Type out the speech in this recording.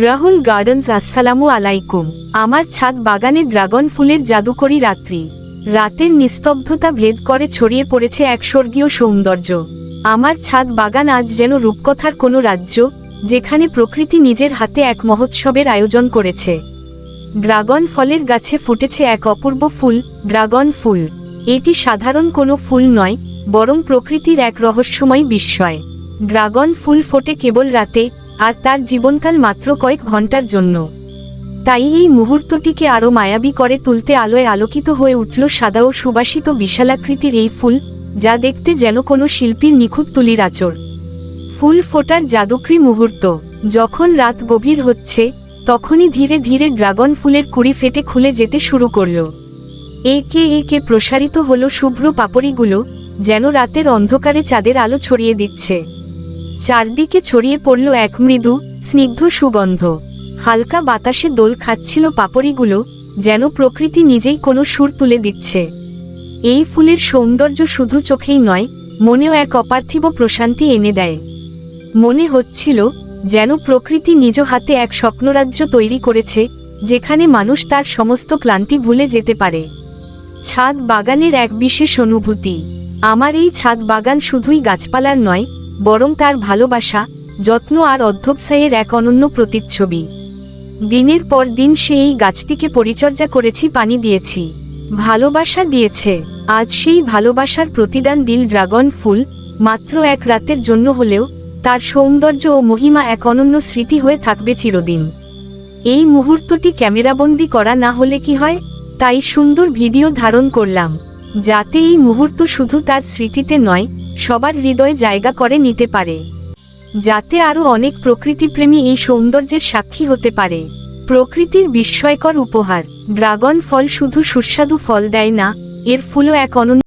Rahul gardens, আসসালামু আলাইকুম। আমার ছাদ বাগানে ড্রাগন ফুলের জাদুকরি রাত্রি। রাতের নিস্তব্ধতা ভেদ করে ছড়িয়ে পড়েছে এক স্বর্গীয় সৌন্দর্য। আমার ছাদ বাগান আজ যেন রূপকথার কোনো রাজ্য, যেখানে প্রকৃতি নিজের হাতে এক মহোৎসবের আয়োজন করেছে। ড্রাগন ফলের গাছে ফুটেছে এক অপূর্ব ফুল, ড্রাগন ফুল। এটি সাধারণ কোনো ফুল নয়, বরং প্রকৃতির এক রহস্যময় বিস্ময়। ড্রাগন ফুল ফোটে কেবল রাতে আর তার জীবনকাল মাত্র কয়েক ঘণ্টার জন্য। তাই এই মুহূর্তটিকে আরও মায়াবী করে তুলতে আলোয় আলোকিত হয়ে উঠল সাদা ও সুবাসিত বিশালাকৃতির এই ফুল, যা দেখতে যেন কোনো শিল্পীর নিখুঁত তুলির আচর ফুল ফোটার জাদুকরি মুহূর্ত, যখন রাত গভীর হচ্ছে, তখনই ধীরে ধীরে ড্রাগন ফুলের কুড়ি ফেটে খুলে যেতে শুরু করল। একে একে প্রসারিত হলো শুভ্র পাপড়িগুলো, যেন রাতের অন্ধকারে চাঁদের আলো ছড়িয়ে দিচ্ছে। চারদিকে ছড়িয়ে পড়ল এক মৃদু, স্নিগ্ধ সুগন্ধ। হালকা বাতাসে দোল খাচ্ছিল পাপড়িগুলো, যেন প্রকৃতি নিজেই কোনো সুর তুলে দিচ্ছে। এই ফুলের সৌন্দর্য শুধু চোখেই নয়, মনেও এক অপার্থিব প্রশান্তি এনে দেয়। মনে হচ্ছিল, যেন প্রকৃতি নিজ হাতে এক স্বপ্নরাজ্য তৈরি করেছে, যেখানে মানুষ তার সমস্ত ক্লান্তি ভুলে যেতে পারে। ছাদ বাগানের এক বিশেষ অনুভূতি। আমার এই ছাদ বাগান শুধুই গাছপালার নয় বরং তার ভালোবাসা, যত্ন আর অধ্যবসায়ের এক অনন্য প্রতিচ্ছবি। দিনের পর দিন সে এই গাছটিকে পরিচর্যা করেছি, পানি দিয়েছি, ভালোবাসা দিয়েছে। আজ সেই ভালোবাসার প্রতিদান দিল ড্রাগন ফুল, মাত্র এক রাতের জন্য হলেও তার সৌন্দর্য ও মহিমা এক অনন্য স্মৃতি হয়ে থাকবে চিরদিন। এই মুহূর্তটি ক্যামেরাবন্দি করা না হলে কি হয়? তাই সুন্দর ভিডিও ধারণ করলাম, যাতে এই মুহূর্ত শুধু তার স্মৃতিতে নয় সবার হৃদয়ে জায়গা করে নিতে পারে। যাতে আরও অনেক প্রকৃতিপ্রেমী এই সৌন্দর্যের সাক্ষী হতে পারে। প্রকৃতির বিস্ময়কর উপহার। ড্রাগন ফল শুধু সুস্বাদু ফল দেয় না, এর ফুলও এক অনন্য